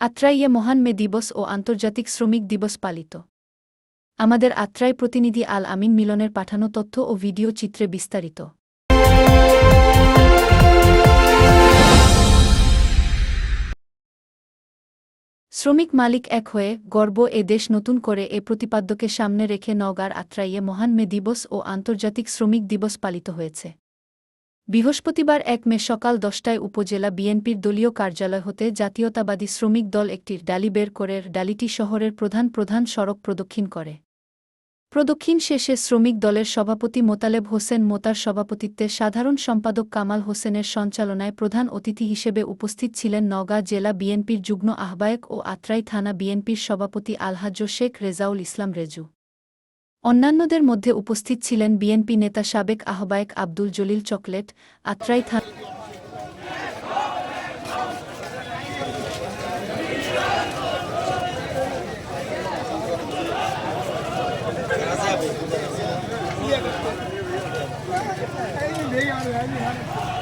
আত্রাইয়ে মহান মে দিবস ও আন্তর্জাতিক শ্রমিক দিবস পালিত। আমাদের আত্রাই প্রতিনিধি আল আমিন মিলনের পাঠানো তথ্য ও ভিডিও চিত্রে বিস্তারিত। শ্রমিক মালিক এক হয়ে গর্ব এ দেশ নতুন করে এ প্রতিপাদ্যকে সামনে রেখে নওগাঁর আত্রাইয়ে মহান মে দিবস ও আন্তর্জাতিক শ্রমিক দিবস পালিত হয়েছে। বৃহস্পতিবার এক মে সকাল দশটায় উপজেলা বিএনপির দলীয় কার্যালয় হতে জাতীয়তাবাদী শ্রমিক দল একটির ডালি বের করে ডালিটি শহরের প্রধান প্রধান সড়ক প্রদক্ষিণ করে। প্রদক্ষিণ শেষে শ্রমিক দলের সভাপতি মোতালেব হোসেন মোতার সভাপতিত্বে সাধারণ সম্পাদক কামাল হোসেনের সঞ্চালনায় প্রধান অতিথি হিসেবে উপস্থিত ছিলেন নওগাঁ জেলা বিএনপির যুগ্ম আহ্বায়ক ও আত্রাই থানা বিএনপির সভাপতি আলহাজ্য শেখ রেজাউল ইসলাম রেজু। অন্যান্যদের মধ্যে উপস্থিত ছিলেন বিএনপি নেতা সাবেক আহ্বায়ক আব্দুল জলিল চকলেট আত্রাই থানা Hey,